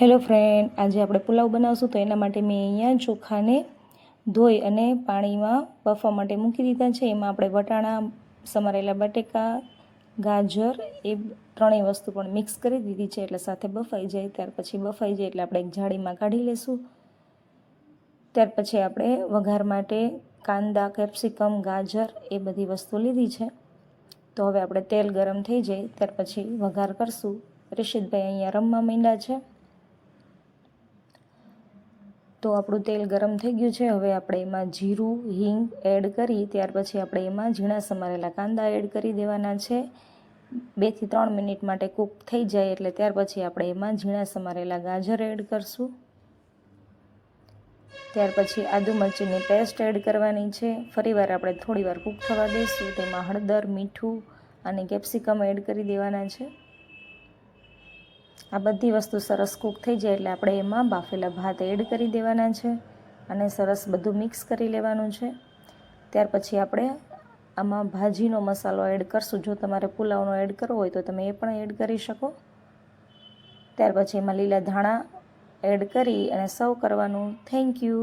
Hello friend આજે આપણે પુલાવ બનાવશું તો એના માટે મેં અહીંયા ચોખાને ધોઈ અને પાણીમાં બફવા માટે મૂકી દીધા છે. એમાં આપણે વટાણા, સમારેલા બટેકા, ગાજર, એ ત્રણેય વસ્તુ પણ મિક્સ કરી દીધી છે એટલે સાથે બફાઈ જાય. ત્યાર પછી બફાઈ જાય એટલે આપણે એક જાળીમાં કાઢી લેશું. ત્યાર પછી આપણે વઘાર માટે કાંદા, કેપ્સિકમ, ગાજર એ બધી વસ્તુ લીધી છે. તો હવે આપણે તેલ ગરમ થઈ જાય. ત્યાર પછી વઘાર કરશું. રિશિદભાઈ અહીંયા રમવા માંડ્યા છે. તો આપણું તેલ ગરમ થઈ ગયું છે. હવે આપણે એમાં જીરું, હિંગ એડ કરી, ત્યાર પછી આપણે એમાં ઝીણા સમારેલા કાંદા એડ કરી દેવાના છે. બેથી ત્રણ મિનિટ માટે કૂક થઈ જાય એટલે ત્યાર પછી આપણે એમાં ઝીણા સમારેલા ગાજર એડ કરશું. ત્યાર પછી આદુ મરચીની પેસ્ટ એડ કરવાની છે. ફરીવાર આપણે થોડીવાર કૂક થવા દઈશું તેમાં હળદર, મીઠું અને કેપ્સિકમ એડ કરી દેવાના છે. આ બધી વસ્તુ સરસ કૂક થઈ જાય એટલે આપણે એમાં બાફેલા ભાત એડ કરી દેવાના છે અને સરસ બધું મિક્સ કરી લેવાનું છે. ત્યાર પછી આપણે આમાં ભાજીનો મસાલો એડ કરશું. જો તમારે પુલાવનો એડ કરવો હોય તો તમે એ પણ એડ કરી શકો. ત્યાર પછી એમાં લીલા ધાણા એડ કરી અને સર્વ કરવાનું. Thank you